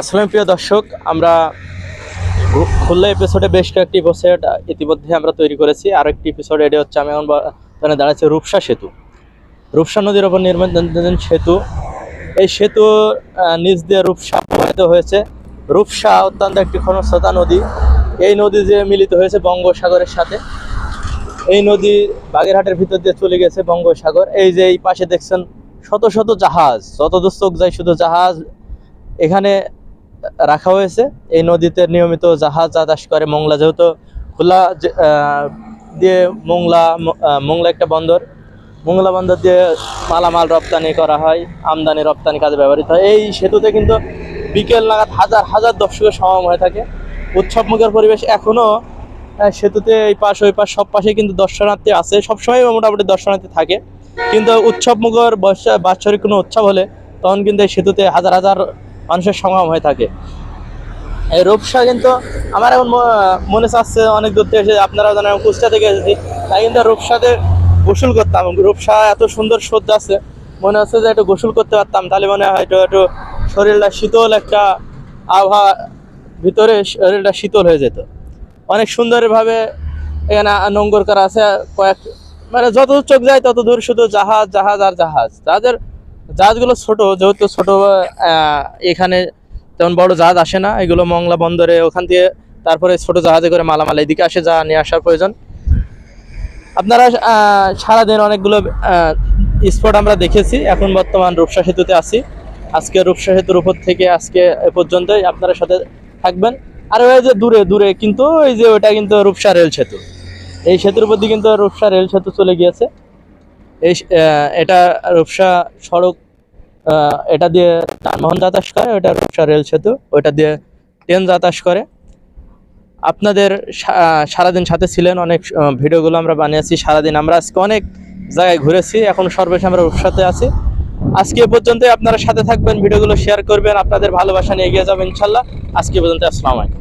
আসসালাম প্রিয় দর্শক, আমরা খু- খুলনা এপিসোডে বেশ কয়েকটি এপিসোড ইতিমধ্যে আমরা তৈরি করেছি। আর একটি এপিসোড এটি হচ্ছে আমি এখন মানে দাঁড়াচ্ছি, রূপসা সেতু। রূপসা নদীর ওপর নির্মাণ সেতু। এই সেতু নিচ দিয়ে রূপসা প্রবাহিত হয়েছে। রূপসা অত্যন্ত একটি ক্ষণস্রোতা নদী। এই নদী যে মিলিত হয়েছে বঙ্গোসাগরের সাথে। এই নদী বাগেরহাটের ভিতর দিয়ে চলে গেছে বঙ্গোসাগর এই যে এই পাশে দেখছেন শত শত জাহাজ, যত দূর যায় শুধু জাহাজ। এখানে রাখা হয়েছে। এই নদীতে নিয়মিত জাহাজ যাতায়াত করে মোংলা। যেহেতু খোলা দিয়ে মোংলা মোংলা একটা বন্দর, মোংলা বন্দর দিয়ে মালামাল রপ্তানি করা হয়, আমদানি, রপ্তানি কাজে ব্যবহৃত হয়। এই সেতুতে কিন্তু বিকেল নাগাদ হাজার হাজার দর্শকের সমাগম হয়ে থাকে। উৎসবমুখের পরিবেশ এখনও সেতুতে এই পাশ, ওই পাশ, সব পাশে কিন্তু দর্শনার্থী আছে। সবসময় মোটামুটি দর্শনার্থী থাকে। কিন্তু উৎসবমুখর বাৎসরিক কোনো উৎসব হলে তখন কিন্তু এই সেতুতে হাজার হাজার মানুষের সমাগম হয়ে থাকে। এই রূপসা কিন্তু আমার এখন মনে চাচ্ছে অনেক দূর থেকে এসে আপনারা জানেন কুষ্টা থেকে এসেছি। তাই কিন্তু রূপসাতে গোসল করতাম। রূপসা এত সুন্দর সহ্য আছে। মনে হচ্ছে যে একটু গোসল করতে পারতাম। তাহলে মনে হয় একটু একটু শরীরটা শীতল একটা আবহাওয়া ভিতরে শরীরটা শীতল হয়ে যেত। অনেক সুন্দরভাবে এখানে নোংর করা আছে। কয়েক মানে যত চোখ যায় তত দূর শুধু জাহাজ জাহাজ আর জাহাজ। জাহাজের জাহাজগুলো ছোট, যেহেতু ছোট এখানে তেমন বড় জাহাজ আসে না। এগুলো মংলা বন্দরে ওখান দিয়ে তারপরে ছোট জাহাজে করে মালামাল এদিকে আসে, যা নিয়ে আসার প্রয়োজন। আপনারা সারাদিন অনেকগুলো স্পট আমরা দেখেছি। এখন বর্তমান রূপসা সেতুতে আছি। আজকে রূপসা সেতুর উপর থেকে আজকে এ পর্যন্তই আপনারা সাথে থাকবেন। আর ওই যে দূরে দূরে কিন্তু ওই যে ওটা কিন্তু রূপসা রেল সেতু। এই সেতুর উপর দিয়ে কিন্তু রূপসা রেল সেতু চলে গিয়েছে। এই এটা রূপসা সড়ক এটা দিয়ে যানবাহন যাতায়াত করে ওটা রূপসা রেল সেতু, ওইটা দিয়ে ট্রেন যাতায়াত করে। আপনাদের সারাদিন সাথে ছিলেন অনেক ভিডিওগুলো আমরা বানিয়েছি, সারাদিন আমরা আজকে অনেক জায়গায় ঘুরেছি, এখন সর্বশেষ আমরা রূপসাতে আছি। আজকে পর্যন্ত আপনারা সাথে থাকবেন, ভিডিওগুলো শেয়ার করবেন, আপনাদের ভালোবাসা নিয়ে এগিয়ে যাবেন, ইনশাল্লাহ। আজকে পর্যন্ত আসসালামু আলাইকুম।